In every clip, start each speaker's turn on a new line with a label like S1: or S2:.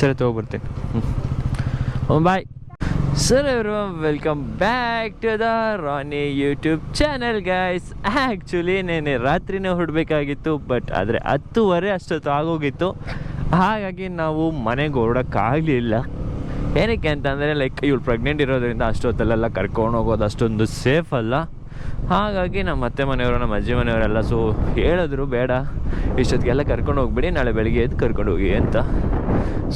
S1: ಸರಿ ತೊಗೊಬರ್ತೀನಿ ಹ್ಞೂ ಬಾಯ್ ಸರ್ ಅವರು welcome back to the Rani YouTube channel guys actually ನೆನೆ ರಾತ್ರಿನೇ ಹೊಡಬೇಕಾಗಿತ್ತು ಬಟ್ ಆದರೆ ಹತ್ತುವರೆ ಅಷ್ಟೊತ್ತು ಆಗೋಗಿತ್ತು. ಹಾಗಾಗಿ ನಾವು ಮನೆಗೆ ಹೊರಡೋಕ್ಕಾಗಲಿಲ್ಲ ಏನಕ್ಕೆ ಅಂತಂದರೆ ಲೈಕ್ ಇವಳು ಪ್ರೆಗ್ನೆಂಟ್ ಇರೋದ್ರಿಂದ ಅಷ್ಟೊತ್ತಲ್ಲೆಲ್ಲ ಕರ್ಕೊಂಡು ಹೋಗೋದು ಅಷ್ಟೊಂದು ಸೇಫ್ ಅಲ್ಲ. ಹಾಗಾಗಿ ನಮ್ಮ ಅತ್ತೆ ಮನೆಯವರು ನಮ್ಮ ಅಜ್ಜಿ ಮನೆಯವರೆಲ್ಲ ಸೊ ಹೇಳಿದ್ರು, ಬೇಡ. ಇಷ್ಟೊತ್ತಿಗೆಲ್ಲ ಕರ್ಕೊಂಡು ಹೋಗ್ಬಿಡಿ, ನಾಳೆ ಬೆಳಿಗ್ಗೆ ಎದ್ದು ಕರ್ಕೊಂಡು ಹೋಗಿ, ಅಂತ.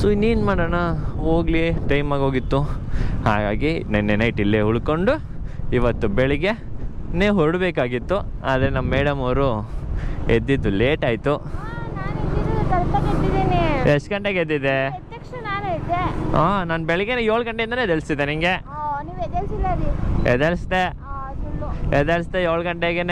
S1: ಸೊ ಇನ್ನೇನು ಮಾಡೋಣ? ಹೋಗಲಿ ಟೈಮ್ ಆಗೋಗಿತ್ತು ಹಾಗಾಗಿ ನೆನ್ನೆ ನೈಟ್ ಇಲ್ಲೇ ಉಳ್ಕೊಂಡು ಇವತ್ತು ಬೆಳಿಗ್ಗೆ ನೇ ಹೊರಡಬೇಕಾಗಿತ್ತು. ಆದರೆ ನಮ್ಮ ಮೇಡಮ್ ಅವರು ಎದ್ದಿದ್ದು ಲೇಟ್ ಆಯಿತು. ಎಷ್ಟು ಗಂಟೆಗೆ
S2: ಎದ್ದಿದೆ
S1: ಹಾಂ ನಾನು ಬೆಳಿಗ್ಗೆ ಏಳು
S2: ಗಂಟೆಯಿಂದನೇ
S1: ಎದಲ್ಸಿದೆ
S2: ನಿಮಗೆ ಎದೆಲ್ಸ್ದೆ
S1: ಎದೆಲ್ಸ್ದೆ ಏಳು ಗಂಟೆಗೆ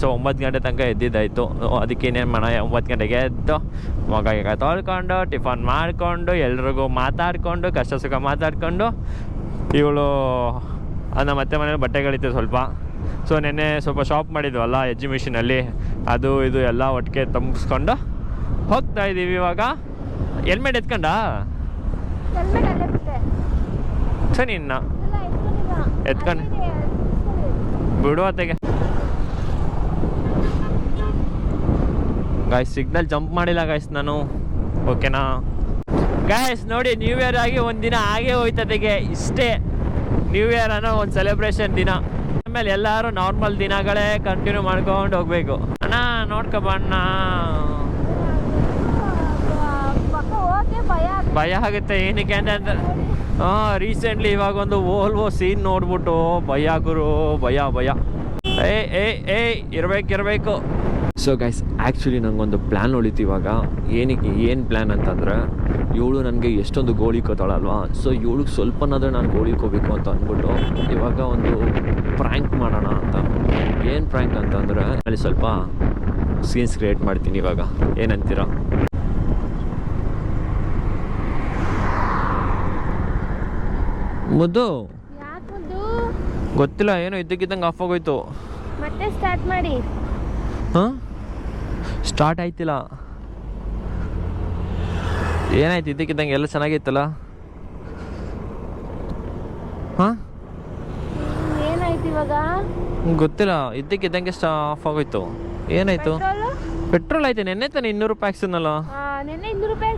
S1: ಸೊ ಒಂಬತ್ತು ಗಂಟೆ ತನಕ ಎದ್ದಿದ್ದಾಯಿತು. ಅದಕ್ಕೆ ಇನ್ನೇನು ಮಾಡೋಣ? ಒಂಬತ್ತು ಗಂಟೆಗೆ ಎದ್ದು ಮಗ ಈಗ ತೊಳ್ಕೊಂಡು ಟಿಫನ್ ಮಾಡಿಕೊಂಡು ಎಲ್ರಿಗೂ ಮಾತಾಡಿಕೊಂಡು ಕಷ್ಟ ಸುಖ ಮಾತಾಡಿಕೊಂಡು ಇವಳು ನಮ್ಮ ಅತ್ತೆ ಮನೇಲಿ ಬಟ್ಟೆಗಳಿತ್ತು ಸ್ವಲ್ಪ. ಸೊ ನೆನ್ನೆ ಸ್ವಲ್ಪ ಶಾಪ್ ಮಾಡಿದ್ವಲ್ಲ ಎಕ್ಸಿಬಿಷನಲ್ಲಿ ಅದು ಇದು ಎಲ್ಲ ಒಟ್ಟಿಗೆ ತುಂಬಿಸ್ಕೊಂಡು ಹೋಗ್ತಾ ಇದ್ದೀವಿ ಇವಾಗ. ಹೆಲ್ಮೆಟ್ ಎತ್ಕೊಂಡ? ಸರಿ ಇನ್ನ. ಎತ್ಕೊಂಡು-
S2: ಅಲ್ಲಿದೆ,
S1: ಗಾಯ್ಸ್ ಸಿಗ್ನಲ್ ಜಂಪ್ ಮಾಡಿಲ್ಲ ಗಾಯ್ಸ್ ನಾನು. ಓಕೆನಾ ಗಾಯ್ಸ್ ನೋಡಿ ನ್ಯೂ ಇಯರ್ ಆಗಿ ಒಂದಿನ ಹಾಗೆ ಹೋಯ್ತದೆಗೆ. ಇಷ್ಟೇ. ನ್ಯೂ ಇಯರ್ ಅನ್ನೋ ಒಂದು ಸೆಲೆಬ್ರೇಷನ್ ದಿನ. ಆಮೇಲೆ ಎಲ್ಲರೂ ನಾರ್ಮಲ್ ದಿನಗಳೇ ಕಂಟಿನ್ಯೂ ಮಾಡ್ಕೊಂಡು ಹೋಗ್ಬೇಕು. ಅಣ್ಣ ನೋಡ್ಕೊಬಣ್ಣ
S2: ಭಯ
S1: ಆಗುತ್ತೆ ಏನಕ್ಕೆ ಅಂತಂದ್ರೆ ಹಾ ರೀಸೆಂಟ್ಲಿ ಇವಾಗ ಒಂದು ಓಲ್ವೋ ಸೀನ್ ನೋಡ್ಬಿಟ್ಟು, ಭಯ ಗುರು, ಭಯ ಭಯ. ಏ ಏ ಏ ಇರ್ಬೇಕು ಇರಬೇಕು ಸೊ ಗೈಸ್ ಆ್ಯಕ್ಚುಲಿ ನನಗೊಂದು ಪ್ಲ್ಯಾನ್ ಉಳಿತು ಇವಾಗ ಏನಕ್ಕೆ ಏನು ಪ್ಲ್ಯಾನ್ ಅಂತಂದರೆ ಇವಳು ನನಗೆ ಎಷ್ಟೊಂದು ಗೋಳಿಕೋತಾಳಲ್ವಾ ಸೊ ಇವಳಿಗೆ ಸ್ವಲ್ಪನಾದರೂ ನಾನು ಗೋಳಿಕೋಬೇಕು ಅಂತ ಅಂದ್ಬಿಟ್ಟು ಇವಾಗ ಒಂದು ಪ್ರ್ಯಾಂಕ್ ಮಾಡೋಣ ಅಂತ. ಏನು ಪ್ರ್ಯಾಂಕ್ ಅಂತಂದರೆ ಅಲ್ಲಿ ಸ್ವಲ್ಪ ಸೀನ್ಸ್ ಕ್ರಿಯೇಟ್ ಮಾಡ್ತೀನಿ ಇವಾಗ. ಏನಂತೀರಾ? ಮುದ್ದು? ಗೊತ್ತಿಲ್ಲ ಏನೋ ಇದ್ದಕ್ಕಿದ್ದಂಗೆ ಆಫ್ ಆಗೋಯ್ತು.
S2: ಮತ್ತೆ ಸ್ಟಾರ್ಟ್ ಮಾಡಿ.
S1: ಹಾಂ? ಸ್ಟಾರ್ಟ್ ಆಯ್ತಿಲ್ಲ. ಏನಾಯ್ತು ಇದ್ದಕ್ಕಿದ್ದಂಗೆ ಎಲ್ಲ ಚೆನ್ನಾಗಿತ್ತಲ್ಲ ಹಾಂ? ಗೊತ್ತಿಲ್ಲ ಇದ್ದಕ್ಕಿದ್ದಂಗೆ ಸ್ಟಾ ಆಫ್ ಆಗೋಯ್ತು. ಏನಾಯ್ತು?
S2: ಪೆಟ್ರೋಲು
S1: ಆಯ್ತು ನೆನ್ನೆ ತಾನೆ ಇನ್ನೂರು ರೂಪಾಯಿ ಹಾಕ್ಸಿದ್ನಲ್ಲ
S2: ರೂಪಾಯಿ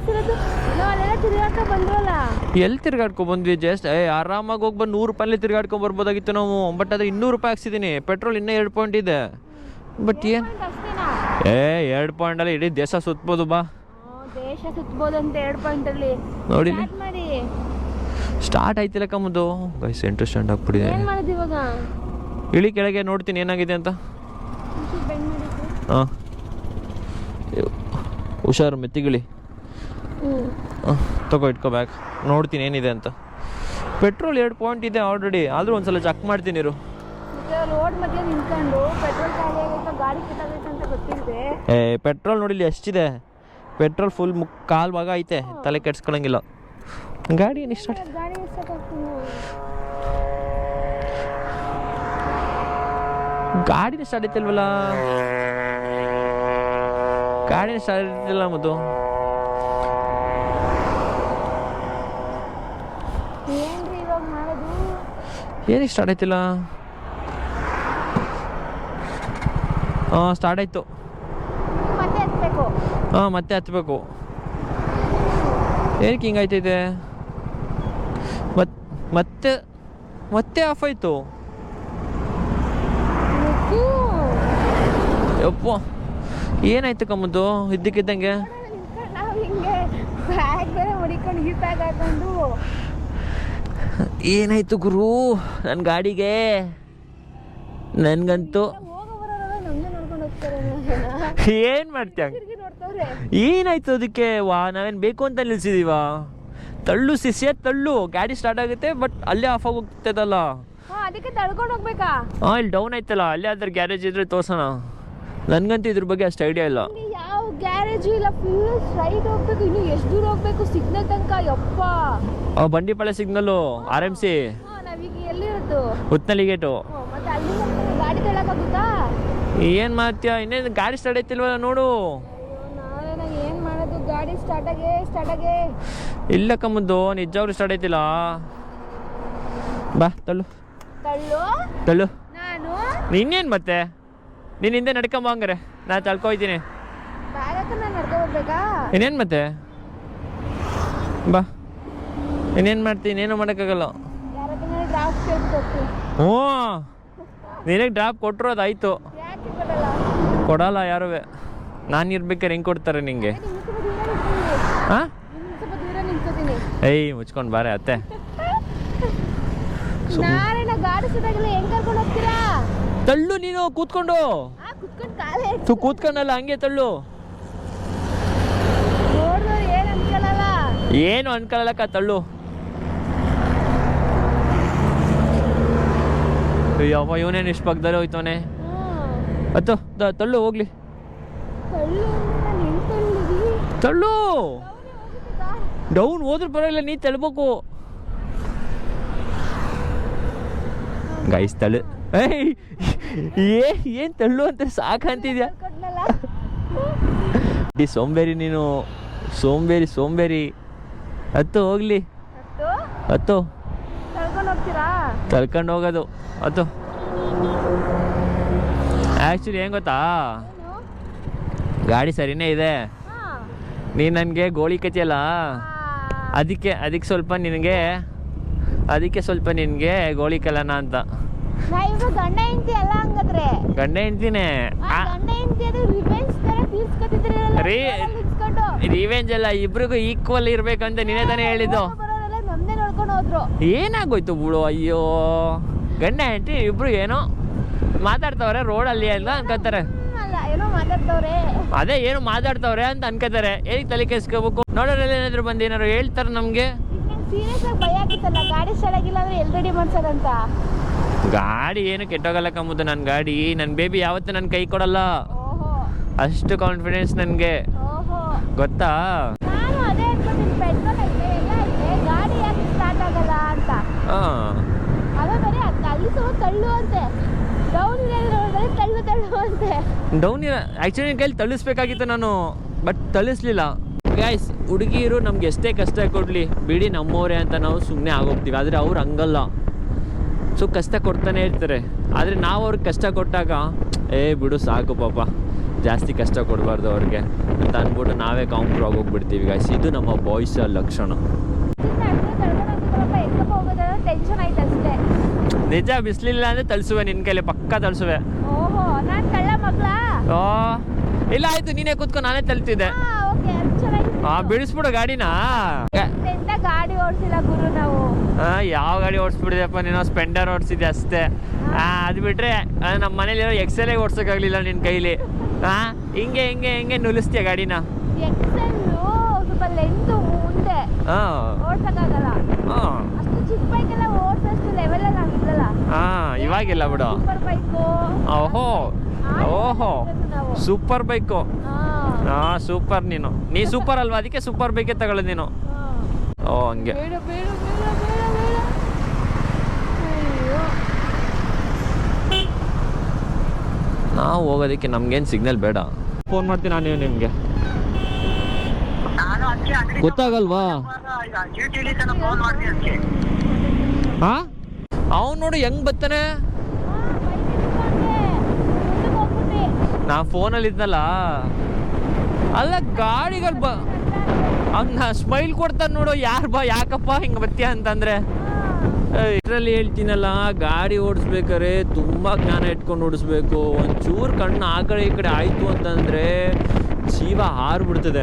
S1: ಎಲ್ಲಿ ತಿರ್ಗಾಡ್ಕೊ ಬಂದ್ವಿ? ಜಸ್ಟ್ ಏ ಆರಾಮಾಗಿ ಹೋಗಿ ಬಂದು ನೂರು ರೂಪಾಯಲ್ಲಿ ತಿರ್ಗಾಡ್ಕೊಂಡ್ ಬರ್ಬೋದಾಗಿತ್ತು ನಾವು. ಬಟ್ ಅದೇ ಇನ್ನೂರು ರೂಪಾಯಿ ಹಾಕ್ಸಿದ್ದೀನಿ ಪೆಟ್ರೋಲ್ ಇನ್ನೂ ಎರಡು ಪಾಯಿಂಟ್ ಇದೆ. ಬಟ್ ಏನು ಏ ಎರಡು ಪಾಯಿಂಟಲ್ಲಿ ಇಡೀ ದೇಶ ಸುತ್ಬೋದು ಬಾ.
S2: ದೇಶ ಸುತ್ತಬೋದು ಅಂತ ಎರಡು ಪಾಯಿಂಟ್ ಅಲ್ಲಿ.
S1: ನೋಡಿ.
S2: ಸ್ಟಾರ್ಟ್ ಮಾಡಿ.
S1: ಸ್ಟಾರ್ಟ್ ಆಯ್ತಿಲ್ಲ ಕಮ್ಮದು ಗೈಸ್ ಇಂಟ್ರೆಸ್ಟ್ ಸ್ಟಾರ್ಟ್ ಆಗ್ಬಿಟ್ಟಿದೆ.
S2: ಏನ್ ಮಾಡೋದು ಇವಾಗ?
S1: ಇಳಿ ಕೆಳಗೆ ನೋಡ್ತೀನಿ ಏನಾಗಿದೆ ಅಂತ. ಹಾಂ. ಹುಷಾರು ಮೆತ್ತಿಗಿಳಿ. ತಗೋ ಇಟ್ಕೋ ಬ್ಯಾಕ್ ನೋಡ್ತೀನಿ ಏನಿದೆ ಅಂತ. ಪೆಟ್ರೋಲ್ ಎರಡು ಪಾಯಿಂಟ್ ಇದೆ ಆಲ್ರೆಡಿ ಆದರೂ ಒಂದ್ಸಲ ಚೆಕ್ ಮಾಡ್ತೀನಿ
S2: ರೋಡ್ ಮಧ್ಯೆ ನಿಂತ್ಕೊಂಡು ಪೆಟ್ರೋಲ್ ಗಾಡಿ
S1: ಏ ಪೆಟ್ರೋಲ್ ನೋಡಿಲಿ ಎಷ್ಟಿದೆ? ಪೆಟ್ರೋಲ್ ಫುಲ್ ಮುಕ್ ಕಾಲು ಭಾಗ ಐತೆ ತಲೆ ಕೆಡ್ಸ್ಕೊಳಂಗಿಲ್ಲ. ಗಾಡಿ ಏನು ಇಷ್ಟ? ಗಾಡಿನ ಸ್ಟಾರ್ಟ್ ಐತಿಲ್ವಲ್ಲ ಗಾಡಿನ ಸ್ಟಾರ್ಟ್ ಐತಿಲ್ಲ
S2: ಮಾಡೋದು?
S1: ಏನಕ್ಕೆ ಸ್ಟಾರ್ಟ್ ಆಯ್ತಿಲ್ಲ ಹಾಂ ಸ್ಟಾರ್ಟ್ ಆಯ್ತು. ಹಾಂ ಮತ್ತೆ ಹತ್ಬೇಕು. ಏನಕ್ಕೆ ಹಿಂಗಾಯ್ತೈತೆ ಮತ್ ಮತ್ತೆ ಮತ್ತೆ ಆಫ್ ಆಯಿತು. ಯಪ್ಪ. ಏನಾಯ್ತು ಕಮ್ಮದು? ಇದ್ದಕ್ಕಿದ್ದಂಗೆ? ಏನಾಯ್ತು ಗುರು? ನನ್ನ ಗಾಡಿಗೆ. ನನಗಂತೂ
S2: ಹೋಗೋ ಬರೋರೆಲ್ಲ ನಮ್ಗೆ ನೋಡ್ಕೊಂಡು ಹೋಗ್ತಾರೆ
S1: ಏನು ಮಾಡ್ತೀಯ? ಏನಾಯ್ತು ಅದಕ್ಕೆ? ವಾ ನಾವೇನು ಬೇಕು ಅಂತ ನಿಲ್ಸಿದೀವ? ತಳ್ಳು ಸಿಸಿಯ ತಳ್ಳು. ಗಾಡಿ ಸ್ಟಾರ್ಟ್ ಆಗುತ್ತೆ ಬಟ್ ಅಲ್ಲೇ ಆಫ್ ಆಗೋಗ್ತದಲ್ಲ
S2: ಅದಕ್ಕೆ ತಳ್ಕೊಂಡು ಹೋಗ್ಬೇಕಾ?
S1: ಹಾಂ ಇಲ್ಲಿ ಡೌನ್ ಆಯ್ತಲ್ಲ ಅಲ್ಲೇ ಅದ್ರ ಗ್ಯಾರೇಜ್ ಇದ್ರೆ ತೋರ್ಸೋಣ. ನನಗಂತೂ ಇದ್ರ ಬಗ್ಗೆ ಅಷ್ಟು ಐಡಿಯಾ ಇಲ್ಲ.
S2: ಇಲ್ಲಿ ಯಾವ ಗ್ಯಾರೇಜ್ ಇಲ್ಲ ಫುಲ್ ಸ್ಟ್ರೈಟ್ ಹೋಗ್ಬೇಕು ಇನ್ನು ಎಷ್ಟು ದೂರ ಹೋಗ್ಬೇಕು ಸಿಗ್ನಲ್ ತನಕ ಯಪ್ಪ.
S1: ಆ, Bandipalya signal R M C
S2: ನಾವೀಗ ಎಲ್ಲಿರೋದು?
S1: ಉತ್ನಳ್ಳಿ ಗೇಟು
S2: ಮತ್ತೆ ಅಲ್ಲಿ ಗಾಡಿ ತಳ್ಳಕ್ಕಾಗುತ್ತಾ?
S1: ಏನು ಮಾಡ್ತೀಯ ಇನ್ನೇನು ಗಾಡಿ ಸ್ಟಾರ್ಟ್ ಐತಿಲ್ವಲ್ಲ ನೋಡು.
S2: ಏನ್ ಮಾಡೋದು? ಗಾಡಿ ಸ್ಟಾರ್ಟ್ ಆಗೇ ಸ್ಟಾರ್ಟ್ ಆಗೇ.
S1: ಇಲ್ಲ ಕಮ್ಮದ್ದು ನಿಜವಾಗ್ಲೂ ಸ್ಟಾರ್ಟ್ ಐತಿಲ್ಲ. ಬಾ ತಳ್ಳು
S2: ತಳ್ಳು
S1: ತಳ್ಳು
S2: ನಾನು?
S1: ಇನ್ನೇನು ಮತ್ತೆ? ನೀನು ಹಿಂದೆ ನಡ್ಕೊಂಬ ಹಂಗಾರೆ. ನಾ ತಳ್ಕೊಯ್ತೀನಿ ಇನ್ನೇನ್ ಮತ್ತೆ? ಬಾ. ಇನ್ನೇನು ಮಾಡ್ತೀನಿ ಇನ್ನೇನು ಮಾಡೋಕ್ಕಾಗಲ್ಲ. ಹ್ಞೂ. ನಿನಗೆ ಡ್ರಾಪ್ ಕೊಟ್ಟರು ಅದಾಯ್ತು.
S2: ಕೊಡಲ್ಲ
S1: ಯಾರು ನಾನು ಇರ್ಬೇಕಾರೆ ಹೆಂಗೆ ಕೊಡ್ತಾರೆ ನಿಂಗೆ? ಹಾಂ ಏಯ್ ಮುಚ್ಕೊಂಡು ಬಾರೆ ಅತ್ತೆ. ತಳ್ಳು ನೀನು ಕೂತ್ಕೊಂಡು. ತು ಕೂತ್ಕೊಂಡಲ್ಲ ಹಂಗೆ ತಳ್ಳು.
S2: ಏನ್
S1: ಅನ್ಕೊಳ್ಳಲಕ್ಕ ತಳ್ಳು. ಅಯ್ಯವ ಇವನೇನು ಇಷ್ಟು ಪಕ್ಕದಲ್ಲಿ ಹೋಯ್ತವನೆ? ಅತ್ತು ತಳ್ಳು ಹೋಗ್ಲಿ.
S2: ತಳ್ಳು
S1: ಡೌನ್ ಹೋದ್ರೆ ಪರವಾಗಿಲ್ಲ ನೀ ತಳ್ಬೇಕು. ಗೈಸ್ ತಳ್ಳು. ಏ ಏನು ತಳ್ಳು ಅಂತ ಸಾಕಂತಿದ್ಯಾ ಈ ಸೋಂಬೇರಿ ನೀನು. ಸೋಂಬೇರಿ ಸೋಂಬೇರಿ. ಹತ್ತು ಹೋಗ್ಲಿ.
S2: ಹತ್ತು? ತಳ್ಕೊಂಡು
S1: ಹೋಗೋದು. ಹತ್ತು. ಆ್ಯಕ್ಚುಲಿ ಏನು ಗೊತ್ತಾ? ಗಾಡಿ ಸರಿನೇ ಇದೆ.
S2: ನೀ
S1: ನೀನು ನನಗೆ ಗೋಳಿ ಕತಿಯಲ್ಲ ಅದಕ್ಕೆ ಅದಕ್ಕೆ ಸ್ವಲ್ಪ ನಿನಗೆ ಅದಕ್ಕೆ ಸ್ವಲ್ಪ ನಿನಗೆ ಗೋಳಿ ಕಲನ ಅಂತ.
S2: ಗಂಡ ಹೆಂಡತಿ ಅಲ್ಲ ಹಂಗಾದ್ರೆ.
S1: ಗಂಡ ಹೆಂಡ್ತಿನೇ. ರೀ. ರಿವೆಂಜ್ ಅಲ್ಲ ಇಬ್ರಿಗೂ ಈಕ್ವಲ್ ಇರ್ಬೇಕಂತ ನೀನೇ ತಾನೇ ಹೇಳಿದ್ದು. ಏನಾಗೋಯ್ತು ಬಿಡು ಅಯ್ಯೋ. ಗಂಡ ಹೆಂಡತಿ ಇಬ್ರು ಏನೋ ಮಾತಾಡ್ತವ್ರೆ ರೋಡಲ್ಲಿ ಅಂತ ಅನ್ಕೋತಾರೆ. ಅದೇ ಏನು ಮಾತಾಡ್ತಾವ್ರೆ ಅಂತ ಅನ್ಕೋತಾರೆ. ಏನಕ್ಕೆ ತಲೆ ಕೆಸ್ಕೋಬೇಕು ನೋಡೋರಲ್ಲಿ ಏನಾದ್ರು ಬಂದು ಏನಾರು ಹೇಳ್ತಾರೆ ನಮ್ಗೆ?
S2: ಗಾಡಿ
S1: ಏನು ಕೆಟ್ಟೋಗಲ್ಲ ಕಮ್ಮುದು ನನ್ನ ಗಾಡಿ. ನನ್ನ ಬೇಬಿ ಯಾವತ್ತೂ ನನ್ನ ಕೈ ಕೊಡಲ್ಲ. ಅಷ್ಟು ಕಾನ್ಫಿಡೆನ್ಸ್ ನನಗೆ. ಗೊತ್ತಾ?
S2: ನಾನು ತಳ್ಳು ತಳ್ಳು ಅಂತೆ
S1: ಡೌನ್ ಆ್ಯಕ್ಚುಲಿ ಕೈಲಿ ತಳಿಸ್ಬೇಕಾಗಿತ್ತು ನಾನು ಬಟ್ ತಳಿಸ್ಲಿಲ್ಲ ಗೈಸ್ ಹುಡುಗಿರು ನಮ್ಗೆ ಎಷ್ಟೇ ಕಷ್ಟ ಕೊಡಲಿ ಬಿಡಿ ನಮ್ಮವರೇ ಅಂತ ನಾವು ಸುಮ್ಮನೆ ಆಗೋಗ್ತೀವಿ. ಆದರೆ ಅವ್ರು ಹಂಗಲ್ಲ. ಸೊ ಕಷ್ಟ ಕೊಡ್ತಾನೆ ಇರ್ತಾರೆ. ಆದರೆ ನಾವು ಅವ್ರಿಗೆ ಕಷ್ಟ ಕೊಟ್ಟಾಗ ಏ ಬಿಡು ಸಾಕು ಪಾಪ. ಜಾಸ್ತಿ ಕಷ್ಟ ಕೊಡಬಾರ್ದು ಅವ್ರಿಗೆ. ಅಂತ ಅಂದ್ಬಿಟ್ಟು ನಾವೇ ಕೌಂಟ್ರ್ ಆಗೋಗ್ಬಿಡ್ತೀವಿ ಗೈಸ್ ಇದು ನಮ್ಮ ಬಾಯ್ಸ್ ಲಕ್ಷಣ. ನಿಜ ಬಿಸ್ಲಿಲ್ಲ ಅಂದರೆ ತಳಿಸುವೆ ನಿನ್ನ ಕೈಲಿ ಪಕ್ಕ ತಳಿಸುವೆ. ಓ ಇಲ್ಲ ಆಯ್ತು ನೀನೇ ಕೂತ್ಕೊ ನಾನೇ ತಲ್ತಿದ್ದೆ.
S2: ಹಾ
S1: ಬಿಡಿಸ್ಬಿಡು ಗಾಡಿನ.
S2: ಗಾಡಿ ಓಡಿಸಿಲ್ಲ ಗುರು ನಾವು?
S1: ಆ, ಯಾವ ಗಾಡಿ ಓಡಿಸ್ಬಿಡಿದೆಪ್ಪ ನೀನು ಸ್ಪೆಂಡರ್ ಓಡಿಸಿದ್ದೆ ಅಷ್ಟೇ. ಆ, ಅದು ಬಿಟ್ರೆ ನಮ್ಮ ನಮ್ಮ ಮನೇಲಿರೋ ಎಕ್ಸೆಲೇ ಓಡ್ಸೋಕ್ಕಾಗಲಿಲ್ಲ ನಿನ್ನ ಕೈಲಿ. ಹಾ ಹಿಂಗೆ ಹಿಂಗೆ ಹಿಂಗೆ ನುಲಿಸ್ತೀಯ ಗಾಡಿನ?
S2: ಎಕ್ಸೆಲ್ ಸ್ವಲ್ಪ ಲೆಂತ್ ಮುಂದೆ.
S1: ಹಾಂ ಹಾಂ ಬಿಡು
S2: ಸೂಪರ್ ಬೈಕು
S1: ಓಹೋ ಓಹೋ ಸೂಪರ್ ಬೈಕು
S2: ಹಾ
S1: ಸೂಪರ್ ನೀನು ನೀ ಸೂಪರ್ ಅಲ್ವಾ ಅದಕ್ಕೆ ಸೂಪರ್ ಬೈಕೇ ತಗೊಳ್ಳೋದು ನೀನು
S2: ಹಾ.
S1: ಓ ಹಂಗೆ
S2: ಬೇಡ ಬೇಡ ಬೇಡ ಬೇಡ ಬೇಡ ಅಯ್ಯೋ
S1: ನಾವು ಹೋಗೋದಕ್ಕೆ ನಮ್ಗೇನು ಸಿಗ್ನಲ್ ಬೇಡ ಫೋನ್ ಮಾಡ್ತೀನಿ ನಾನು ನಿಮಗೆ ಗೊತ್ತಾಗಲ್ವಾ ಹಾ ಅವ್ನು ನೋಡು ಹೆಂಗ್ ಬರ್ತಾನೆ
S2: ಹಾ, ಬೈಕ್ ಹಿಡ್ಕೊಂಡೆ. ಮುಂದಕ್ಕೆ ಹೋಗ್ಬಿಟ್ಟೆ.
S1: ನಾ ಫೋನಲ್ಲಿ ಇದ್ನಲ್ಲ ಅಲ್ಲ ಗಾಡಿಗಳು ಬ ಅವ್ನ ಸ್ಮೈಲ್ ಕೊಡ್ತಾನೆ ನೋಡು ಯಾರು ಬಾ ಯಾಕಪ್ಪ ಹಿಂಗೆ ಬತ್ತೀಯ ಅಂತಂದ್ರೆ. ಇದರಲ್ಲಿ ಹೇಳ್ತೀನಲ್ಲ ಗಾಡಿ ಓಡಿಸ್ಬೇಕಾರೆ ತುಂಬ ಜ್ಞಾನ ಇಟ್ಕೊಂಡು ಓಡಿಸ್ಬೇಕು. ಒಂಚೂರು ಕಣ್ಣು ಆ ಕಡೆ ಈ ಕಡೆ ಆಯಿತು ಅಂತಂದರೆ ಜೀವ ಹಾರ್ಬಿಡ್ತದೆ.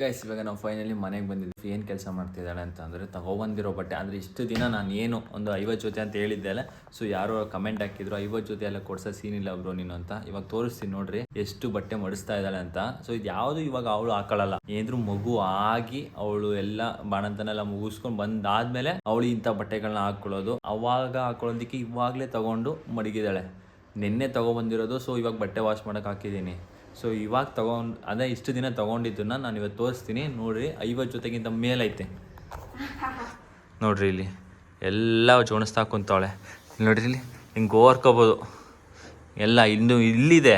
S1: ಗೈಸ್ ಇವಾಗ ನಾವು ಫೈನಲಿ ಮನೆಗೆ ಬಂದಿದ್ವಿ. ಏನು ಕೆಲಸ ಮಾಡ್ತಿದ್ದಾಳೆ ಅಂತ ಅಂದರೆ ತಗೊಬಂದಿರೋ ಬಟ್ಟೆ. ಅಂದರೆ ಇಷ್ಟು ದಿನ ನಾನು ಏನು ಒಂದು ಐವತ್ತು ಜೊತೆ ಅಂತ ಹೇಳಿದ್ದೆ ಅಲ್ಲ. ಸೊ ಯಾರೋ ಕಮೆಂಟ್ ಹಾಕಿದ್ರು, ಐವತ್ತು ಜೊತೆ ಎಲ್ಲ ಕೊಡ್ಸೋ ಸೀನ್ ಇಲ್ಲ ಬ್ರೋ ನೀನು ಅಂತ. ಇವಾಗ ತೋರಿಸ್ತೀನಿ ನೋಡ್ರಿ, ಎಷ್ಟು ಬಟ್ಟೆ ಮಡಿಸ್ತಾ ಇದ್ದಾಳೆ ಅಂತ. ಸೊ ಇದು ಯಾವುದು ಇವಾಗ ಅವಳು ಹಾಕೊಳ್ಳಲ್ಲ ಏನಾದ್ರು ಮಗು ಆಗಿ ಅವಳು ಎಲ್ಲ ಬಾಣಂತನೆಲ್ಲ ಮುಗಿಸ್ಕೊಂಡು ಬಂದಾದ್ಮೇಲೆ ಅವಳು ಇಂಥ ಬಟ್ಟೆಗಳನ್ನ ಹಾಕೊಳ್ಳೋದು ಅವಾಗ ಹಾಕೊಳ್ಳೋದಕ್ಕೆ ಇವಾಗಲೇ ತಗೊಂಡು ಮಡಗಿದ್ದಾಳೆ. ನಿನ್ನೆ ತಗೊಬಂದಿರೋದು ಸೊ ಇವಾಗ ಬಟ್ಟೆ ವಾಶ್ ಮಾಡೋಕೆ ಹಾಕಿದ್ದೀನಿ. ಸೊ ಇವಾಗ ತಗೊಂಡು ಅದೇ ಇಷ್ಟು ದಿನ ತಗೊಂಡಿದ್ದನ್ನ ನಾನು ಇವತ್ತು ತೋರಿಸ್ತೀನಿ. ನೋಡ್ರಿ ಐವತ್ತು ಜೊತೆಗಿಂತ ಮೇಲೈತೆ. ನೋಡ್ರಿ ಇಲ್ಲಿ ಎಲ್ಲ ಜೋಣಿಸ್ತಾ ಕುಂತವಳೆ. ಇಲ್ಲಿ ನೋಡ್ರಿ ಇಲ್ಲಿ ಹಿಂಗೆ ಗೋರ್ಕೋಬೋದು ಎಲ್ಲ ಇನ್ನು ಇಲ್ಲಿದೆ.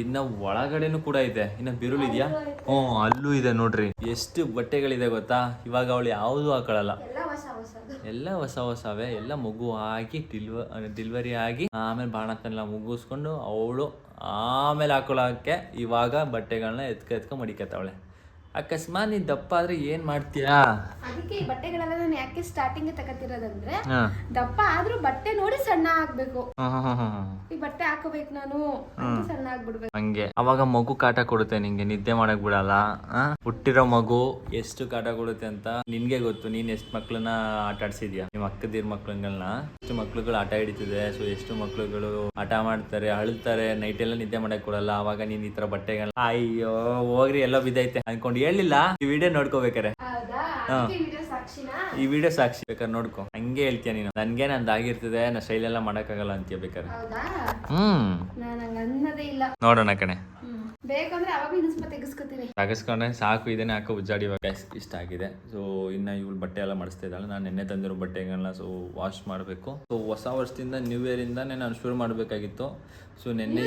S3: ಇನ್ನ ಒಳಗಡೆನೂ ಕೂಡ ಇದೆ. ಇನ್ನ ಬಿರುಳು ಇದೆಯಾ? ಹ್ಞೂ ಅಲ್ಲೂ ಇದೆ ನೋಡ್ರಿ. ಎಷ್ಟು ಬಟ್ಟೆಗಳಿದೆ ಗೊತ್ತಾ? ಇವಾಗ ಅವಳು ಯಾವುದು ಹಾಕೊಳ್ಳಲ್ಲ.
S2: ಎಲ್ಲ ಹೊಸ ಹೊಸದು
S3: ಎಲ್ಲ ಹೊಸ ಹೊಸವೇ. ಎಲ್ಲ ಮಗು ಆಗಿ ಡಿಲ್ವ ಡಿಲ್ವರಿ ಆಗಿ ಆಮೇಲೆ ಬಾಣತನ ಮುಗಿಸ್ಕೊಂಡು ಅವಳು ಆಮೇಲೆ ಹಾಕೊಳ್ಳೋಕ್ಕೆ ಇವಾಗ ಬಟ್ಟೆಗಳನ್ನ ಎತ್ಕ ಎತ್ಕೊಂಡು ಮಡಿಕತ್ತವಳೆ. ಅಕಸ್ಮಾತ್ ನೀನ್ ದಪ್ಪ ಆದ್ರೆ ಏನ್ ಮಾಡ್ತೀಯಾ?
S2: ಅದಕ್ಕೆ ಈ ಬಟ್ಟೆಗಳೆಲ್ಲ ನಾನು ಯಾಕೆ ಸ್ಟಾರ್ಟಿಂಗ್ ತಗೋತಿರೋದಂದ್ರೆ
S3: ಹಾ.
S2: ದಪ್ಪ ಆದ್ರೂ ಬಟ್ಟೆ ನೋಡಿ ಸಣ್ಣ ಆಗ್ಬೇಕು.
S3: ಹಾ, ಹಾ, ಹಾ, ಹಾ.
S2: ಈ ಬಟ್ಟೆ ಹಾಕೋಬೇಕು ನಾನು ಅಂತ ಸಣ್ಣ ಆಗ್ಬಿಡ್ಬೇಕು.
S3: ಹಂಗೆ. ಅವಾಗ ಮಗು ಕಾಟ ಕೊಡುತ್ತೆ ನಿಂಗೆ ನಿದ್ದೆ ಮಾಡಕ್ ಬಿಡಲ್ಲ ಆ? ಹುಟ್ಟಿರೋ ಮಗು ಎಷ್ಟು ಕಾಟ ಕೊಡುತ್ತೆ ಅಂತ ನಿನ್ಗೆ ಗೊತ್ತು. ನೀನ್ ಎಷ್ಟು ಮಕ್ಳನ್ನ ಆಟ ಆಡ್ಸಿದ್ಯಾ? ನಿಮ್ ಅಕ್ಕದಿರ್ ಮಕ್ಳುಗಳನ್ನ ಎಷ್ಟು ಮಕ್ಳುಗಳು ಆಟ ಹಿಡಿತಿದೆ ಸೊ ಎಷ್ಟು ಮಕ್ಳುಗಳು ಆಟ ಮಾಡ್ತಾರೆ ಅಳ್ತಾರೆ ನೈಟ್ ಎಲ್ಲ ನಿದ್ದೆ ಮಾಡಕ್ ಕೊಡಲ್ಲ. ಅವಾಗ ನೀನ್ ಈ ತರ ಬಟ್ಟೆಗಳನ್ನ ಅಯ್ಯೋ ಹೋಗ್ರಿ ಎಲ್ಲ ಬಿದ್ದೈತೆ ಅನ್ಕೊಂಡು ಹೇಳಿಲ್ಲ ಈ ವಿಡಿಯೋ ನೋಡ್ಕೋಬೇಕಾರೆ.
S2: ಸಾಕ್ಷಿನಾ?
S3: ಈ ವಿಡಿಯೋ ಸಾಕ್ಷಿ ಬೇಕಾರೆ ನೋಡ್ಕೊ. ಹಂಗೆ ಹೇಳ್ತೀಯ ನೀನು. ನನ್ಗೆ ನಂದು ಆಗಿರ್ತದೆ ನಾ ಸ್ಟೈಲ್ ಎಲ್ಲ ಮಾಡಕ್ಕಾಗಲ್ಲ ಅಂತೀಯ ಬೇಕಾರೆ. ಹ್ಮ್. ನೋಡೋಣ ಕಣೆ.
S2: ಬೇಕಂದ್ರೆ ಅವಾಗ ಇನ್ನೊಂದ್ ಸ್ವಲ್ಪ ತೆಗಿಸ್ಕೊತೀನಿ
S3: ತಗಸ್ಕೊಂಡ್ರೆ ಸಾಕು ಇದೇನೆ ಹಾಕೋ ಉಜ್ಜಾಡಿ ಇಷ್ಟ ಆಗಿದೆ. ಸೊ ಇನ್ನ ಇವಳು ಬಟ್ಟೆ ಎಲ್ಲ ಮಾಡಿಸ್ತಾ ಇದ್ದಾಳೆ. ನಾನು ನೆನ್ನೆ ತಂದಿರೋ ಬಟ್ಟೆಗಳನ್ನ ಸೊ ವಾಶ್ ಮಾಡಬೇಕು. ಸೊ ಹೊಸ ವರ್ಷದಿಂದ ನ್ಯೂ ಇಯರ್ ಇಂದಾನೆ ನಾನು ಶುರು ಮಾಡಬೇಕಾಗಿತ್ತು. ಸೊ ನೆನ್ನೆ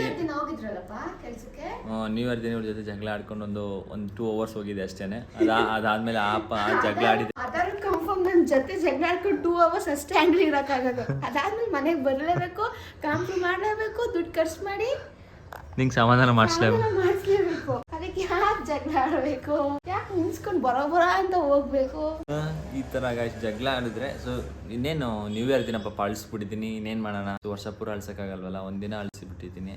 S3: ನ್ಯೂ ಇಯರ್ ದಿನ ಇವ್ರ ಜೊತೆ ಜಗಳ ಆಡ್ಕೊಂಡು ಒಂದು ಒಂದು ಟೂ ಅವರ್ಸ್ ಹೋಗಿದೆ ಅಷ್ಟೇನೆ. ಅದ ಅದಾದ್ಮೇಲೆ ಆ ಪ- ಜಗಳ ಆಡಿದೆ
S2: ನನ್ನ ಜೊತೆ ಜಗಳ ಆಡ್ಕೊಂಡು ಟೂ ಅವರ್ಸ್ ಅಷ್ಟೇ ಅಂಗಡಿ ಇರೋಕ್ಕಾಗೋದು. ಅದಾದ್ಮೇಲೆ ಮನೆಗೆ ಬರಲೇಬೇಕು ಕಾಂಪ್ರು ಮಾಡಲೇಬೇಕು ದುಡ್ಡು ಖರ್ಚು ಮಾಡಿ
S3: ನಿಂಗೆ ಸಮಾಧಾನ ಮಾಡಿಸ್ಲೇಬೇಕು
S2: ಆಮೇಲೆ ಮಾಡಿಸ್ಲೇಬೇಕು ಅದಕ್ಕೆ ಯಾಕೆ ಜಗಳ ಆಡಬೇಕು. ಯಾಕೆ ನಿನ್ಸ್ಕೊಂಡು ಬರೋ ಬರ ಅಂತ ಹೋಗ್ಬೇಕು?
S3: ಈ ತರ ಗಾಯ್ಸ್ ಜಗಳ ಆಡಿದ್ರೆ ಸೊ ಇನ್ನೇನು ನ್ಯೂ ಇಯರ್ ದಿನ ಪಾಪ ಅಳಿಸ್ಬಿಟ್ಟಿದ್ದೀನಿ ಇನ್ನೇನು ಮಾಡೋಣ? ವರ್ಷ ಪೂರ ಅಳ್ಸಕ್ಕಾಗಲ್ವಲ್ಲ, ಒಂದಿನ ಅಳಿಸಿಬಿಟ್ಟಿದ್ದೀನಿ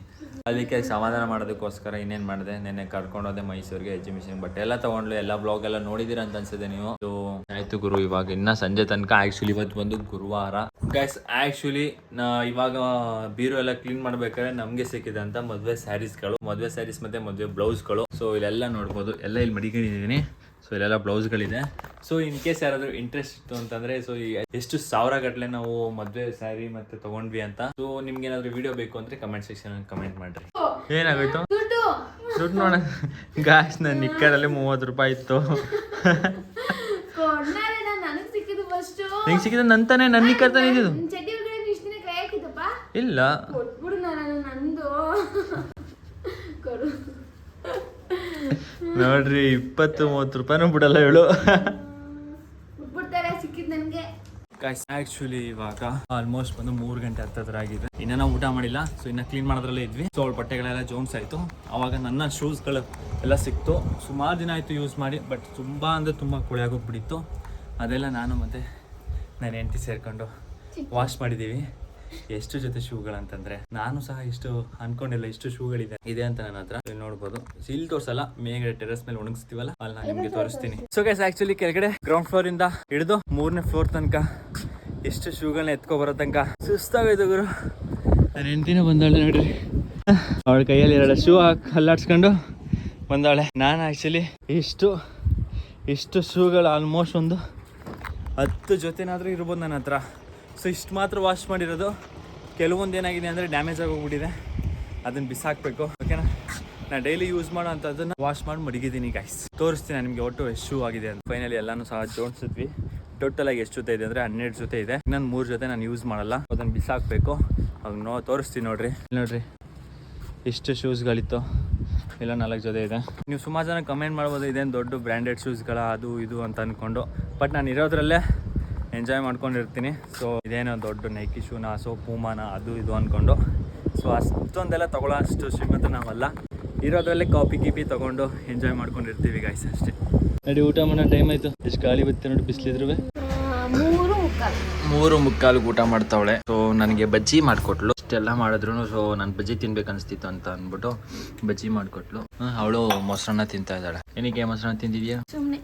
S3: ಅದಕ್ಕೆ ಸಮಾಧಾನ ಮಾಡೋದಕ್ಕೋಸ್ಕರ ಇನ್ನೇನು ಮಾಡಿದೆ? ನೆನ್ನೆ ಕರ್ಕೊಂಡೋದೆ ಮೈಸೂರಿಗೆ ಎಕ್ಸಿಬಿಷನ್ ಬಟ್ ಎಲ್ಲ ತಗೊಂಡ್ಲು, ಎಲ್ಲ ಬ್ಲಾಗ್ ಎಲ್ಲ ನೋಡಿದಿರ ಅಂತ ಅನ್ಸುತ್ತೆ ನೀವು. ಸೊ ಆಯ್ತು ಗುರು, ಇವಾಗ ಇನ್ನ ಸಂಜೆ ತನಕ ಆಕ್ಚುಲಿ ಇವತ್ತು ಬಂದು ಗುರುವಾರ. ಗೈಸ್ ಆಕ್ಚುಲಿ ನಾ ಇವಾಗ ಬೀರು ಎಲ್ಲ ಕ್ಲೀನ್ ಮಾಡ್ಬೇಕಾದ್ರೆ ನಮ್ಗೆ ಸಿಕ್ಕಿದೆ ಅಂತ ಮದುವೆ ಸ್ಯಾರೀಸ್ಗಳು ಮದುವೆ ಸ್ಯಾರೀಸ್ ಮತ್ತೆ ಮದುವೆ ಬ್ಲೌಸ್ಗಳು ಸೊ ಇಲ್ಲೆಲ್ಲ ನೋಡ್ಬೋದು. ಎಲ್ಲ ಇಲ್ಲಿ ಮಡಿಕೊಂಡಿದ್ದೀನಿ ಸೊ ಇಲ್ಲೆಲ್ಲ ಬ್ಲೌಸ್ಗಳಿದೆ. ಸೊ ಇನ್ ಕೇಸ್ ಯಾರಾದರೂ ಇಂಟ್ರೆಸ್ಟ್ ಇತ್ತು ಅಂತಂದರೆ ಸೊ ಎಷ್ಟು ಸಾವಿರ ಗಟ್ಟಲೆ ನಾವು ಮದುವೆ ಸ್ಯಾರಿ ಮತ್ತೆ ತಗೊಂಡ್ವಿ ಅಂತ. ಸೊ ನಿಮ್ಗೆ ಏನಾದರೂ ವಿಡಿಯೋ ಬೇಕು ಅಂದರೆ ಕಮೆಂಟ್ ಸೆಕ್ಷನ್ ಕಮೆಂಟ್ ಮಾಡಿರಿ. ಏನಾಗೋಯ್ತು?
S2: ದುಡ್ಡು.
S3: ನೋಡ. ಗಾಯ್ಸ್ ನನ್ನ ನಿಕ್ಕರಲ್ಲಿ ಮೂವತ್ತು ರೂಪಾಯಿ ಇತ್ತು. ನಿಂಗೆ ಸಿಕ್ಕಿದ ನಂತಾನೆ ನನ್ನ ನಿಕ್ಕರ್ ತಾನೇ ಇದ್ದಿದ್ದು? ಇಲ್ಲ
S2: ಕೊಟ್ಬಿಡು ನಾನು ನಂದು ಕೊಡು
S3: ನೋಡ್ರಿ ಇಪ್ಪತ್ತು ಮೂವತ್ತು ರೂಪಾಯಿನೂ ಬಿಡಲ್ಲ ಹೇಳು.
S2: ಬಿಟ್ಬಿಡ್ತಾರೆ ಸಿಕ್ಕಿದ್ ನನಗೆ.
S3: ಆಕ್ಚುಲಿ ಇವಾಗ ಆಲ್ಮೋಸ್ಟ್ ಬಂದು ಮೂರು ಗಂಟೆ ಹತ್ತತ್ರ ಆಗಿದೆ. ಇನ್ನ ನಾವು ಊಟ ಮಾಡಿಲ್ಲ ಸೊ ಇನ್ನ ಕ್ಲೀನ್ ಮಾಡೋದ್ರಲ್ಲೇ ಇದ್ವಿ. ಸೊ ಅವಳ ಬಟ್ಟೆಗಳೆಲ್ಲ ಜೋನ್ಸ್ ಆಯ್ತು. ಅವಾಗ ನನ್ನ ಶೂಸ್ಗಳು ಎಲ್ಲ ಸಿಕ್ತು. ಸುಮಾರು ದಿನ ಆಯ್ತು ಯೂಸ್ ಮಾಡಿ ಬಟ್ ತುಂಬಾ ಅಂದ್ರೆ ತುಂಬಾ ಕೊಳೆಯಾಗೋಗ್ಬಿಟ್ಟಿತ್ತು ಅದೆಲ್ಲ ನಾನು ಮತ್ತೆ ನನ್ನ ಹೆಂಡತಿ ಸೇರ್ಕೊಂಡು ವಾಶ್ ಮಾಡಿದ್ದೀವಿ ಎಷ್ಟು ಜೊತೆ ಶೂಗಳಂತಂದ್ರೆ ನಾನು ಸಹ ಇಷ್ಟು ಅನ್ಕೊಂಡಿಲ್ಲ ಇಷ್ಟು ಶೂಗಳಿದೆ. ಇದೆ ಅಂತ ನನ್ನ ಹತ್ರ. ನೋಡ್ಬೋದು. ಇಲ್ಲಿ ತೋರ್ಸಲ್ಲ, ಮೇಲ್ಗಡೆ ಟೆರಸ್ ಮೇಲೆ ಒಣಗಿಸ್ತೀವಲ್ಲ, ಅಲ್ಲಿ ನಾನು ನಿಮ್ಗೆ ತೋರಿಸ್ತೀನಿ. ಸೊ ಗೈಸ್ ಆಕ್ಚುಲಿ ಕೆಳಗಡೆ ಗ್ರೌಂಡ್ ಫ್ಲೋರ್ ಇಂದ ಹಿಡಿದು ಮೂರನೇ ಫ್ಲೋರ್ ತನಕ ಎಷ್ಟು ಶೂಗಳನ್ನ ಎತ್ಕೊ ಬರೋ ತನಕ ಸುಸ್ತಾಗೋಯ್ತು ಗುರು. ನನ್ನ ಹೆಂಡತಿನ ಬಂದಾಳೆ ನೋಡ್ರಿ. ಅವಳ ಕೈಯಲ್ಲಿ ಎರಡು ಶೂ ಹಾಕಿ, ಅಲ್ಲಾಡ್ಸ್ಕೊಂಡು ಬಂದಾಳೆ. ನಾನು ಆ್ಯಕ್ಚುಲಿ ಇಷ್ಟು ಇಷ್ಟು ಶೂಗಳು ಆಲ್ಮೋಸ್ಟ್ ಒಂದು ಹತ್ತು ಜೊತೆನಾದರೂ ಇರ್ಬೋದು ನನ್ನ ಹತ್ರ. ಸೊ ಇಷ್ಟು ಮಾತ್ರ ವಾಶ್ ಮಾಡಿರೋದು. ಕೆಲವೊಂದು ಏನಾಗಿದೆ ಅಂದರೆ ಡ್ಯಾಮೇಜ್ ಆಗೋಗ್ಬಿಟ್ಟಿದೆ. ಅದನ್ನು ಬಿಸಾಕಬೇಕು. ಓಕೆನಾ ನಾನು ಡೈಲಿ ಯೂಸ್ ಮಾಡೋ ಅಂಥದ್ದನ್ನು ವಾಶ್ ಮಾಡಿ ಮಡಗಿದ್ದೀನಿ ಗೈಸ್ ತೋರಿಸ್ತೀನಿ ನಿಮಗೆ ಒಟ್ಟು ಎಷ್ಟು ಶೂ ಆಗಿದೆ ಅಂತ. ಫೈನಲಿ ಎಲ್ಲನೂ ಸಹ ಜೋಡಿಸಿದ್ವಿ. ಟೋಟಲ್ ಆಗಿ ಎಷ್ಟು ಜೊತೆ ಇದೆ ಅಂದರೆ ಹನ್ನೆರಡು ಜೊತೆ ಇದೆ. ಇನ್ನೊಂದು ಮೂರು ಜೊತೆ ನಾನು ಯೂಸ್ ಮಾಡಲ್ಲ. ಅದನ್ನು ಬಿಸಾಕಬೇಕು. ಅವಾಗ ನೋ, ತೋರಿಸ್ತೀನಿ ನೋಡಿರಿ. ನೋಡ್ರಿ. ಎಷ್ಟು ಶೂಸ್ಗಳಿತ್ತು ಇಲ್ಲ ನಾಲ್ಕು ಜೊತೆ ಇದೆ. ನೀವು ಸುಮಾರು ಜನ ಕಮೆಂಟ್ ಮಾಡ್ಬೋದು ಇದೇನು ದೊಡ್ಡ ಬ್ರ್ಯಾಂಡೆಡ್ ಶೂಸ್ಗಳ ಅದು ಇದು ಅಂತ ಅಂದ್ಕೊಂಡು ಬಟ್ ನಾನು ಇರೋದ್ರಲ್ಲೇ ಎಂಜಾಯ್ ಮಾಡ್ಕೊಂಡಿರ್ತೀನಿ. ಸೊ ಇದೇನೋ ದೊಡ್ಡ ನೈಕಿ ಶೂನ ಸೊ ಪೂಮಾನ ಅದು ಇದು ಅಂದ್ಕೊಂಡು ಸೊ ಅಷ್ಟೊಂದೆಲ್ಲ ತಗೊಳ್ಳೋ ಅಷ್ಟು ಶ್ರೀಮಂತ ನಾವಲ್ಲ ಇರೋದ್ರಲ್ಲೇ ಕಾಪಿ ಕೀಪಿ ತೊಗೊಂಡು ಎಂಜಾಯ್ ಮಾಡ್ಕೊಂಡಿರ್ತೀವಿ ಗಾಯ್ಸ್ ಅಷ್ಟೇ. ನಡಿ ಊಟ ಮಾಡೋ ಟೈಮ್ ಆಯಿತು. ಎಷ್ಟು ಗಾಳಿ ಬತ್ತೆ ನೋಡಿ ಬಿಸಿಲಿದ್ರು
S2: ಮೂರು ಮುಕ್ಕಾಲು.
S3: ಮೂರು ಮುಕ್ಕಾಲು ಊಟ ಮಾಡ್ತಾವಳೆ. ಸೊ ನನಗೆ ಬಜ್ಜಿ ಮಾಡಿಕೊಟ್ಲು. ಇಷ್ಟೆಲ್ಲ ಮಾಡಿದ್ರು ಸೊ ನಾನು ಬಜ್ಜಿ ತಿನ್ಬೇಕು ಅನಿಸ್ತಿತ್ತು ಅಂತ ಅಂದ್ಬಿಟ್ಟು ಬಜ್ಜಿ ಮಾಡಿಕೊಟ್ಲು. ಅವಳು ಮೊಸರನ್ನ ತಿಂತಾ ಇದ್ದಾಳೆ. ಏನಕ್ಕೆ ಮೊಸರನ್ನ ತಿಂದಿದ್ಯಾ?
S2: ಸುಮ್ಮನೆ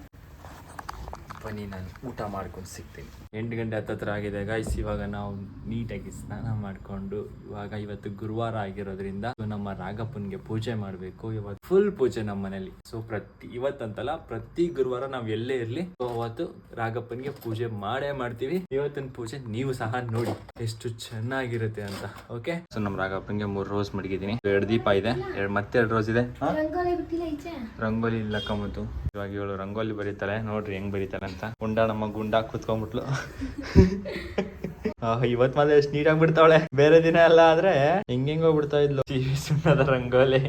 S3: ಬನ್ನಿ ನಾನು ಊಟ ಮಾಡ್ಕೊಂಡು ಸಿಗ್ತೀನಿ. ಎಂಟು ಗಂಟೆ ಹತ್ತತ್ರ ಆಗಿದೆ ಗಾಯ್ಸ್ ಇವಾಗ ನಾವು ನೀಟಾಗಿ ಸ್ನಾನ ಮಾಡಿಕೊಂಡು ಇವಾಗ ಇವತ್ತು ಗುರುವಾರ ಆಗಿರೋದ್ರಿಂದ ನಮ್ಮ ರಾಗಪ್ಪನ್ಗೆ ಪೂಜೆ ಮಾಡಬೇಕು. ಇವತ್ತು ಫುಲ್ ಪೂಜೆ ನಮ್ಮ ಮನೇಲಿ. ಸೊ ಪ್ರತಿ ಇವತ್ತಂತಲ್ಲ ಪ್ರತಿ ಗುರುವಾರ ನಾವು ಎಲ್ಲೇ ಇರಲಿ. ಸೊ ಅವತ್ತು ರಾಗಪ್ಪನ್ಗೆ ಪೂಜೆ ಮಾಡೇ ಮಾಡ್ತೀವಿ. ಇವತ್ತಿನ ಪೂಜೆ ನೀವು ಸಹ ನೋಡಿ. ಎಷ್ಟು ಚೆನ್ನಾಗಿರುತ್ತೆ ಅಂತ ಓಕೆ ಸೊ ನಮ್ಮ ರಾಗಪ್ಪನ್ಗೆ ಮೂರು ರೋಸ್ ಮಡಗಿದ್ದೀನಿ. ಎರಡು ದೀಪ ಇದೆ. ಮತ್ತೆ ಎರಡು ರೋಸ್ ಇದೆ.
S2: ರಂಗೋಲಿ
S3: ಇಲ್ಲ ಕಮ್ಮತ್ತು. ಇವಾಗ ಇವಳು ರಂಗೋಲಿ ಬರೀತಾಳೆ. ನೋಡ್ರಿ ಹೆಂಗ್ ಬರೀತಾಳೆ ಅಂತ. ಗುಂಡ ನಮ್ಮ ಗುಂಡ ಕುತ್ಕೊಂಡ್ಬಿಟ್ಲು. ಇವತ್ ಮಾತ್ರ ಎಷ್ಟು ನೀಟಾಗಿ ಬಿಡ್ತಾವಳೆ. ಬೇರೆ ದಿನ ಎಲ್ಲ ಆದ್ರೆ ಹೆಂಗೆಂಗ್ ಹೋಗ್ಬಿಡ್ತಾ ಇದ್ಲು. ಸುಣ್ಣದ ರಂಗೋಲಿ.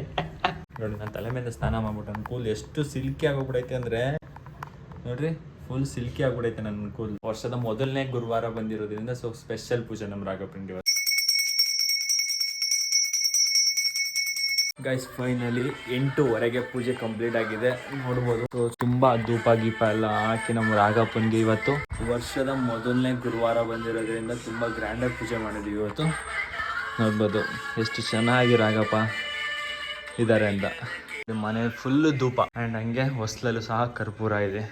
S3: ನೋಡಿ, ನಾನು ತಲೆ ಮೇಲೆ ಸ್ನಾನ ಮಾಡ್ಬಿಟ್ಟು. ನನ್ನ ಕೂಲ್ ಎಷ್ಟು ಸಿಲ್ಕಿ ಆಗೋಗ್ಬಿಡೈತೆ ಅಂದ್ರೆ, ನೋಡ್ರಿ ಫುಲ್ ಸಿಲ್ಕಿ ಆಗ್ಬಿಡೈತೆ ನನ್ನ ಕೂಲ್ ವರ್ಷದ ಮೊದಲನೇ ಗುರುವಾರ ಬಂದಿರೋದ್ರಿಂದ ಸೊ ಸ್ಪೆಷಲ್ ಪೂಜೆ ನಮ್ಮ ರಾಘಪ್ಪನಿಗೆ ಗೈಸ್ ಫೈನಲಿ ಎಂಟೂವರೆಗೆ ಪೂಜೆ ಕಂಪ್ಲೀಟ್ ಆಗಿದೆ. ನೋಡ್ಬೋದು. ಸೊ ತುಂಬಾ ಧೂಪ ಗೀಪ ಎಲ್ಲ ಹಾಕಿ ನಮ್ಮ ರಾಘಪ್ಪನ್ಗೆ ಇವತ್ತು. ವರ್ಷದ ಮೊದಲನೇ ಗುರುವಾರ ಬಂದಿರೋದ್ರಿಂದ ತುಂಬಾ ಗ್ರ್ಯಾಂಡಾಗಿ ಪೂಜೆ ಮಾಡಿದ್ವಿ ಇವತ್ತು. ನೋಡ್ಬೋದು ಎಷ್ಟು ಚೆನ್ನಾಗಿ ರಾಘಪ್ಪ ಇದ್ದಾರೆ ಅಂತ. ಮನೆ ಫುಲ್ ಧೂಪ. ಅಂಡ್ ಹಂಗೆ ಹೊಸ್ಲಲ್ಲೂ ಸಹ ಕರ್ಪೂರ ಇದೆ.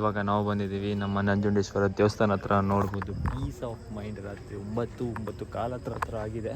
S3: ಇವಾಗ ನಾವು ಬಂದಿದ್ದೀವಿ ನಮ್ಮ ನಂಜುಂಡೇಶ್ವರ ದೇವಸ್ಥಾನ ಹತ್ರ ನೋಡ್ಬೋದು. ಪೀಸ್ ಆಫ್ ಮೈಂಡ್ ರಾತ್ರಿ ಒಂಬತ್ತು ಒಂಬತ್ತು ಕಾಲ ಹತ್ರ ಹತ್ರ ಆಗಿದೆ.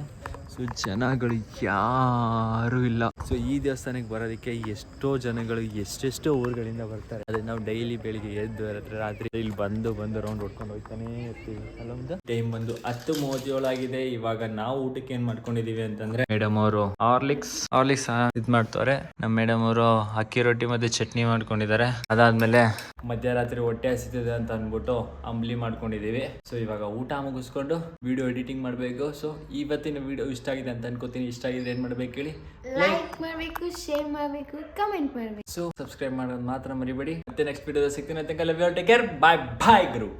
S3: ಸೊ ಜನಗಳು ಯಾರೂ ಇಲ್ಲ. ಸೊ ಈ ದೇವಸ್ಥಾನಕ್ಕೆ ಬರೋದಕ್ಕೆ ಎಷ್ಟೋ ಜನಗಳು ಎಷ್ಟೆಷ್ಟೋ ಊರುಗಳಿಂದ ಬರ್ತಾರೆ. ಅದೇ ನಾವು ಡೈಲಿ ಬೆಳಿಗ್ಗೆ ಎದ್ದು ರಾತ್ರಿ ಇಲ್ಲಿ ಬಂದು ಬಂದು ರೌಂಡ್ ಹೊಡ್ಕೊಂಡು ಹೋಗ್ತಾನೆ ಇರ್ತೀವಿ. ಅಲ್ಲೊಂದು ಟೈಮ್ ಬಂದು ಹತ್ತು ಮೂವತ್ತೇಳು ಆಗಿದೆ. ಇವಾಗ ನಾವು ಊಟಕ್ಕೆ ಏನ್ ಮಾಡ್ಕೊಂಡಿದೀವಿ ಅಂತಂದ್ರೆ ಮೇಡಮ್ ಅವರು ಹಾರ್ಲಿಕ್ಸ್ ಹಾರ್ಲಿಕ್ಸ್ ಇದ್ ಮಾಡ್ತಾರೆ ನಮ್ಮ ಮೇಡಮ್ ಅವರು ಅಕ್ಕಿ ರೊಟ್ಟಿ ಮತ್ತೆ ಚಟ್ನಿ ಮಾಡ್ಕೊಂಡಿದ್ದಾರೆ. ಅದಾದ್ಮೇಲೆ ಮಧ್ಯರಾತ್ರಿ ಹೊಟ್ಟೆ ಹಸಿತಿದೆ ಅಂತ ಅಂದ್ಬಿಟ್ಟು ಅಂಬ್ಲಿ ಮಾಡ್ಕೊಂಡಿದೀವಿ ಸೊ ಇವಾಗ ಊಟ ಮುಗಿಸ್ಕೊಂಡು ವಿಡಿಯೋ ಎಡಿಟಿಂಗ್ ಮಾಡಬೇಕು. ಸೊ ಇವತ್ತಿನ ವಿಡಿಯೋ ಇಷ್ಟ ಆಗಿದೆ ಅಂತ ಅನ್ಕೋತೀನಿ. ಇಷ್ಟ ಆಗಿದೆ ಏನ್ ಮಾಡ್ಬೇಕು ಹೇಳಿ?
S2: ಲೈಕ್ ಮಾಡಬೇಕು ಶೇರ್ ಮಾಡಬೇಕು ಕಮೆಂಟ್ ಮಾಡ್ಬೇಕು.
S3: ಸೊ ಸಬ್ಸ್ಕ್ರೈಬ್ ಮಾಡೋದು ಮಾತ್ರ ಮರಿಬೇಡಿ. ಮತ್ತೆ ನೆಕ್ಸ್ಟ್ ವಿಡಿಯೋ ಸಿಗ್ತೀನಿ. ಅಂತ love you take care bye bye Guru.